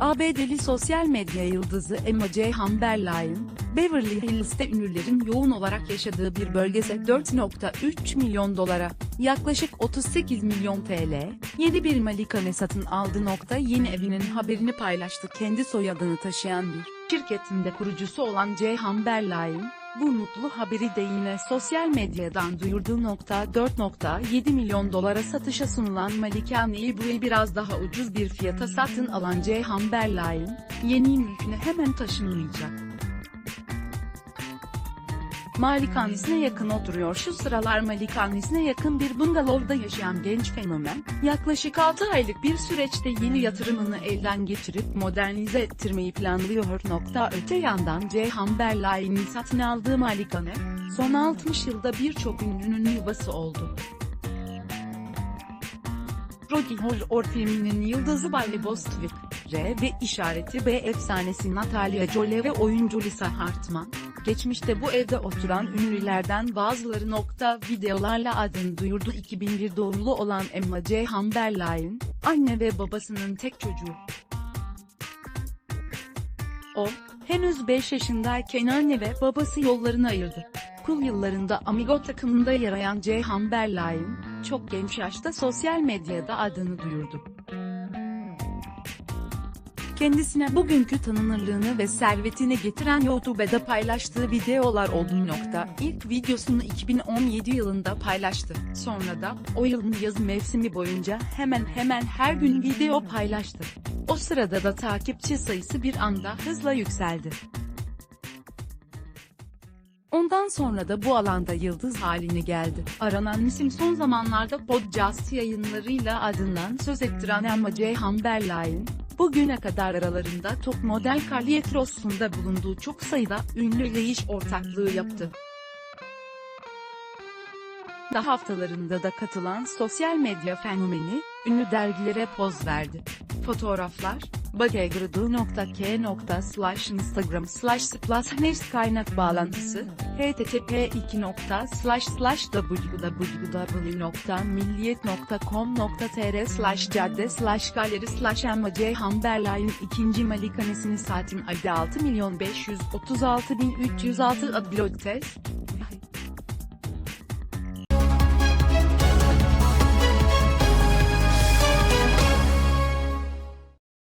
ABD'li sosyal medya yıldızı Emma J. Chamberlain, Beverly Hills'te ünlülerin yoğun olarak yaşadığı bir bölgede 4.3 milyon dolara, yaklaşık 38 milyon TL, yeni bir malikane satın aldı. Nokta yeni evinin haberini paylaştı. Kendi soyadını taşıyan bir şirketinde kurucusu olan J. Chamberlain, bu mutlu haberi de yine sosyal medyadan duyurduğu nokta 4.7 milyon dolara satışa sunulan malikaneyi bu yıl biraz daha ucuz bir fiyata satın alan J. Chamberlain, yeni mülküne hemen taşınmayacak. Malikanesine yakın oturuyor. Şu sıralar malikanesine yakın bir bungalovda yaşayan genç fenomen, yaklaşık 6 aylık bir süreçte yeni yatırımını elden geçirip modernize ettirmeyi planlıyor. Nokta öte yandan C. Chamberlain'in satın aldığı malikane, son 60 yılda birçok ünlünün yuvası oldu. Rocky Horror filminin yıldızı Barry Bostwick, R ve işareti B efsanesi Natalia Jolie ve oyuncu Lisa Hartman, geçmişte bu evde oturan ünlülerden bazıları nokta videolarla adını duyurdu 2001 doğumlu olan Emma J. Chamberlain, anne ve babasının tek çocuğu. O, henüz 5 yaşındayken anne ve babası yollarını ayırdı. Kul yıllarında Amigo takımında yer alan J. Chamberlain, çok genç yaşta sosyal medyada adını duyurdu. Kendisine bugünkü tanınırlığını ve servetini getiren YouTube'da paylaştığı videolar oldu. Nokta. İlk videosunu 2017 yılında paylaştı. Sonra da, o yılın yaz mevsimi boyunca hemen hemen her gün video paylaştı. O sırada da takipçi sayısı bir anda hızla yükseldi. Ondan sonra da bu alanda yıldız haline geldi. Aranan isim son zamanlarda podcast yayınlarıyla adından söz ettiren Emma J. Chamberlain, bugüne kadar aralarında top model Carly Cross'unda bulunduğu çok sayıda ünlüyle iş ortaklığı yaptı. Da haftalarında da katılan sosyal medya fenomeni, ünlü dergilere poz verdi. Fotoğraflar, bagagrudu.k slash instagram slash plus kaynak bağlantısı, http www.milliyet.com.tr slash cadde slash galeri slash Emma J. Chamberlain ikinci malikanesini saatin adı 6 milyon 536 bin 306 adlı blog test,